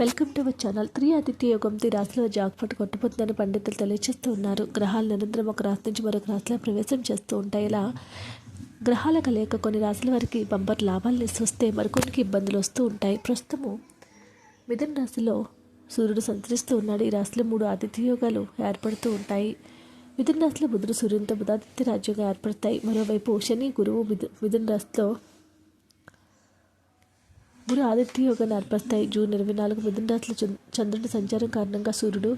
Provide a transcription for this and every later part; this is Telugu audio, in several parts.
Welcome to our channel. Three Aditya యోగం త్రీ రాశిలో జాక్పాట్ కొట్టుపోతుందని పండితులు తెలియజేస్తూ ఉన్నారు. గ్రహాలు నిరంతరం ఒక రాశి నుంచి మరొక రాశిలో ప్రవేశం చేస్తూ ఉంటాయి. ఇలా గ్రహాల కలయిక కొన్ని రాశుల వారికి బంపర్ లాభాలను వస్తే మరికొన్నికి ఇబ్బందులు వస్తూ ఉంటాయి. ప్రస్తుతము మిథున రాశిలో సూర్యుడు సంచరిస్తూ ఉన్నాడు. ఈ రాశిలో మూడు ఆదిత్య యోగాలు ఏర్పడుతూ ఉంటాయి. మిథున రాశిలో బుధుడు సూర్యునితో బుధాదిత్య రాజ్యంగా ఏర్పడతాయి. మరోవైపు శని గురువు మిథు మిథున రాశిలో గురు ఆదిత్య యోగాన్ని ఏర్పరుస్తాయి జూన్ ఇరవై నాలుగు మిథున రాశిలో చంద్రుడి సంచారం కారణంగా సూర్యుడు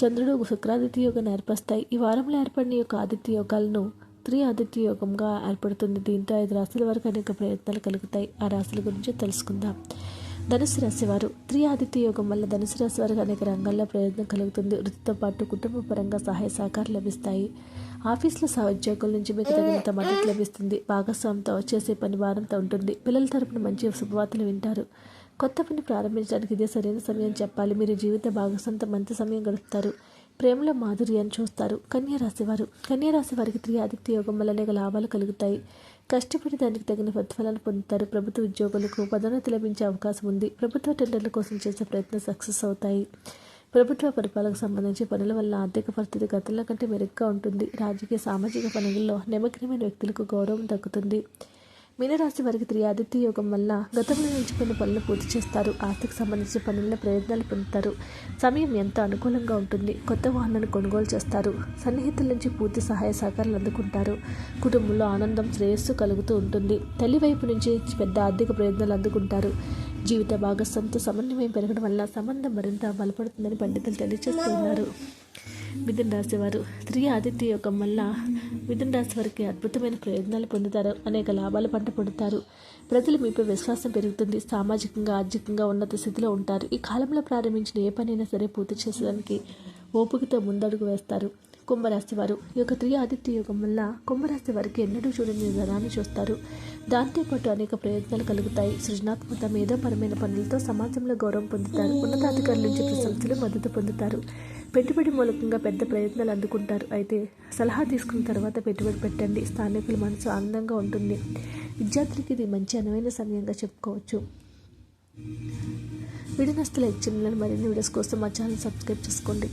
చంద్రుడు శుక్రాదిత్య యోగాన్ని ఏర్పరుస్తాయి ఈ వారంలో ఏర్పడిన యొక్క ఆదిత్య యోగాలను త్రి ఆదిత్య యోగంగా ఏర్పడుతుంది. దీంతో ఐదు రాశుల వరకు అనేక ప్రయత్నాలు కలుగుతాయి. ఆ రాశుల గురించి తెలుసుకుందాం. ధనుసు రాశివారు త్రి ఆదిత్య యోగం వల్ల ధనుసు రాశి వారికి అనేక రంగాల్లో ప్రయోజనం కలుగుతుంది. వృత్తితో పాటు కుటుంబ పరంగా సహాయ సహకారం లభిస్తాయి. ఆఫీసులో సహోద్యోగుల నుంచి మీకు తగినంత మద్దతు లభిస్తుంది. భాగస్వామితో చేసే పని భారంతో ఉంటుంది. పిల్లల తరపున మంచి శుభవార్తలు వింటారు. కొత్త పని ప్రారంభించడానికి ఇదే సరైన సమయం చెప్పాలి. మీరు జీవిత భాగస్వామితో మంచి సమయం గడుపుతారు. ప్రేమలో మాధుర్యాన్ని చూస్తారు. కన్యా రాశివారు కన్యా రాశి వారికి త్రి ఆదిత్య యోగం వల్ల అనేక లాభాలు కలుగుతాయి. కష్టపడి దానికి తగిన ప్రతిఫలాలు పొందుతారు. ప్రభుత్వ ఉద్యోగులకు పదోన్నతి లభించే అవకాశం ఉంది. ప్రభుత్వ టెండర్ల కోసం చేసే ప్రయత్నం సక్సెస్ అవుతాయి. ప్రభుత్వ పరిపాలనకు సంబంధించి పనుల వల్ల ఆర్థిక పరిస్థితి గతంలో కంటే మెరుగ్గా ఉంటుంది. రాజకీయ సామాజిక పనులలో నిమగ్నమైన వ్యక్తులకు గౌరవం దక్కుతుంది. మీనరాశి వారికి త్రి ఆదిత్య యోగం వల్ల గతంలో నిలిచిపోయిన పనులు పూర్తి చేస్తారు. ఆస్తికి సంబంధించిన పనుల్లో ప్రయోజనాలు పొందుతారు. సమయం ఎంత అనుకూలంగా ఉంటుంది? కొత్త వాహనాన్ని కొనుగోలు చేస్తారు. సన్నిహితుల నుంచి పూర్తి సహాయ సహకారాలు అందుకుంటారు. కుటుంబంలో ఆనందం శ్రేయస్సు కలుగుతూ ఉంటుంది. తల్లి వైపు నుంచి పెద్ద ఆర్థిక ప్రయోజనాలు అందుకుంటారు. జీవిత భాగస్వామితో సమన్వయం పెరగడం వల్ల సంబంధం మరింత బలపడుతుందని పండితులు తెలియజేస్తున్నారు మిథున రాశి వారు స్త్రీ ఆదిత్య యోగం వల్ల మిథున రాశి వారికి అద్భుతమైన ప్రయోజనాలు పొందుతారు. అనేక లాభాలు పంట పొందుతారు. ప్రజలు మీపై విశ్వాసం పెరుగుతుంది. సామాజికంగా ఆర్థికంగా ఉన్నత స్థితిలో ఉంటారు. ఈ కాలంలో ప్రారంభించిన ఏ పనైనా సరే పూర్తి చేసేదానికి ఓపికతో ముందడుగు వేస్తారు. కుంభరాశి వారు ఈ యొక్క త్రి ఆదిత్య యోగం వల్ల కుంభరాశి వారికి ఎన్నడూ చూడని ధనాన్ని చూస్తారు. దాంతోపాటు అనేక ప్రయత్నాలు కలుగుతాయి. సృజనాత్మక మేధోపరమైన పనులతో సమాజంలో గౌరవం పొందుతారు. ఉన్నతాధికారుల నుంచి ప్రశంసలు మద్దతు పొందుతారు. పెట్టుబడి మూలకంగా పెద్ద ప్రయత్నాలు అందుకుంటారు. అయితే సలహా తీసుకున్న తర్వాత పెట్టుబడి పెట్టండి. స్థానికుల మనసు ఆనందంగా ఉంటుంది. విద్యార్థులకి ఇది మంచి అనువైన సమయంగా చెప్పుకోవచ్చు. వీడియో నస్తుల మరిన్ని వీడియోస్ కోసం మా ఛానల్ సబ్స్క్రైబ్ చేసుకోండి.